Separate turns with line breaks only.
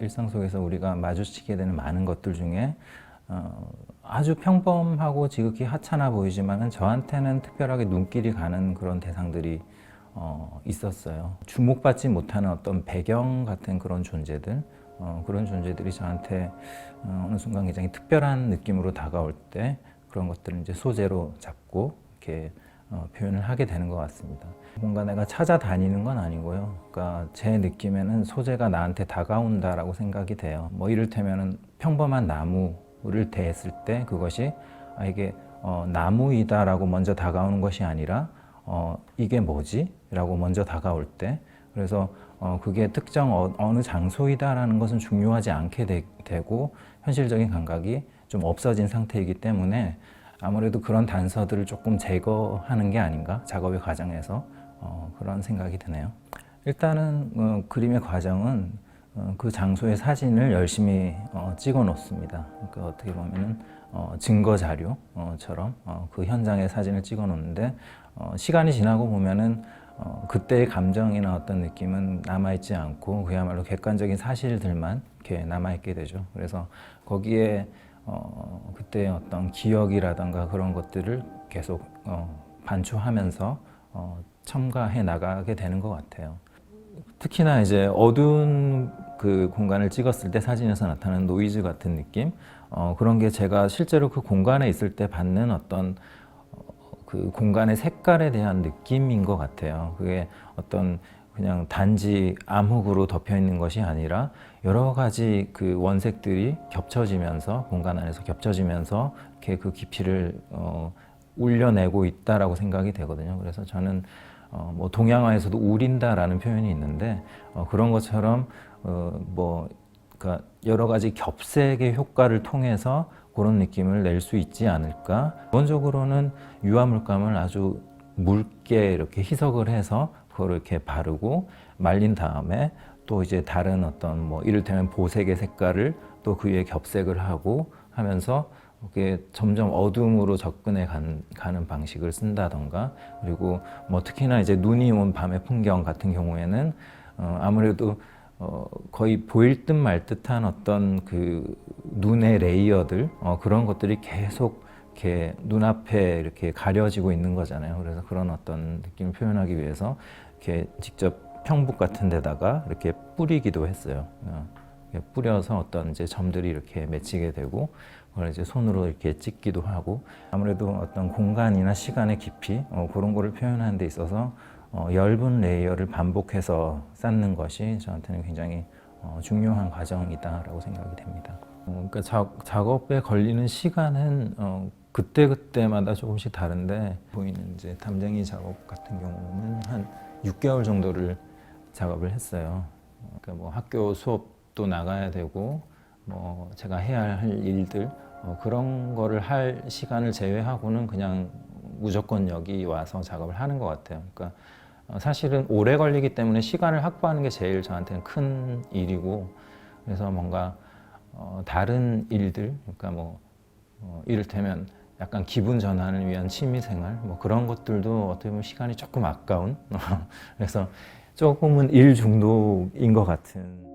일상 속에서 우리가 마주치게 되는 많은 것들 중에 어, 아주 평범하고 지극히 하찮아 보이지만은 저한테는 특별하게 눈길이 가는 그런 대상들이 어, 있었어요. 주목받지 못하는 어떤 배경 같은 그런 존재들, 어, 그런 존재들이 저한테 어, 어느 순간 굉장히 특별한 느낌으로 다가올 때 그런 것들을 이제 소재로 잡고 이렇게 어, 표현을 하게 되는 것 같습니다. 뭔가 내가 찾아다니는 건 아니고요. 그러니까 제 느낌에는 소재가 나한테 다가온다라고 생각이 돼요. 뭐 이를테면은 평범한 나무를 대했을 때 그것이 아 이게 어, 나무이다라고 먼저 다가오는 것이 아니라 어, 이게 뭐지? 라고 먼저 다가올 때 그래서 어, 그게 특정 어, 어느 장소이다라는 것은 중요하지 않게 되, 고 현실적인 감각이 좀 없어진 상태이기 때문에 아무래도 그런 단서들을 조금 제거하는 게 아닌가 작업의 과정에서 어, 그런 생각이 드네요. 일단은 어, 그림의 과정은 어, 그 장소의 사진을 열심히 어, 찍어 놓습니다. 그러니까 어떻게 보면은 어, 증거 자료처럼 어, 그 현장의 사진을 찍어 놓는데 어, 시간이 지나고 보면은 어, 그때의 감정이나 어떤 느낌은 남아있지 않고 그야말로 객관적인 사실들만 이렇게 남아있게 되죠. 그래서 거기에 어, 그때의 어떤 기억이라던가 그런 것들을 계속 어, 반추하면서 어, 첨가해 나가게 되는 것 같아요. 특히나 이제 어두운 그 공간을 찍었을 때 사진에서 나타나는 노이즈 같은 느낌 어, 그런 게 제가 실제로 그 공간에 있을 때 받는 어떤 어, 그 공간의 색깔에 대한 느낌인 것 같아요. 그게 어떤 그냥 단지 암흑으로 덮여 있는 것이 아니라 여러 가지 그 원색들이 겹쳐지면서 공간 안에서 겹쳐지면서 이렇게 그 깊이를 어, 울려내고 있다라고 생각이 되거든요. 그래서 저는 어, 뭐 동양화에서도 우린다라는 표현이 있는데 어, 그런 것처럼 어, 뭐 그러니까 여러 가지 겹색의 효과를 통해서 그런 느낌을 낼 수 있지 않을까. 기본적으로는 유화물감을 아주 묽게 이렇게 희석을 해서 그거를 이렇게 바르고 말린 다음에 또 이제 다른 어떤 뭐 이를테면 보색의 색깔을 또 그 위에 겹색을 하고 하면서 이게 점점 어둠으로 접근해 간, 가는 방식을 쓴다던가. 그리고 뭐 특히나 이제 눈이 온 밤의 풍경 같은 경우에는 어, 아무래도 어, 거의 보일 듯 말 듯한 어떤 그 눈의 레이어들 어, 그런 것들이 계속 이렇게 눈앞에 이렇게 가려지고 있는 거잖아요. 그래서 그런 어떤 느낌을 표현하기 위해서 이렇게 직접 평북 같은 데다가 이렇게 뿌리기도 했어요. 어, 뿌려서 어떤 이제 점들이 이렇게 맺히게 되고 그걸 이제 손으로 이렇게 찍기도 하고 아무래도 어떤 공간이나 시간의 깊이 어, 그런 거를 표현하는 데 있어서 어, 엷은 레이어를 반복해서 쌓는 것이 저한테는 굉장히 어, 중요한 과정이다라고 생각이 됩니다. 어, 그러니까 자, 작업에 걸리는 시간은 어, 그때 그때마다 조금씩 다른데 보이는 이제 담쟁이 작업 같은 경우는 한 6개월 정도를 작업을 했어요. 어, 그러니까 뭐 학교 수업도 나가야 되고 뭐 제가 해야 할 일들 어, 그런 거를 할 시간을 제외하고는 그냥 무조건 여기 와서 작업을 하는 것 같아요. 그러니까 어, 사실은 오래 걸리기 때문에 시간을 확보하는 게 제일 저한테는 큰 일이고 그래서 뭔가 어, 다른 일들 그러니까 뭐 어, 이를테면 약간 기분 전환을 위한 취미 생활 뭐 그런 것들도 어떻게 보면 시간이 조금 아까운. 그래서 조금은 일 중독인 것 같은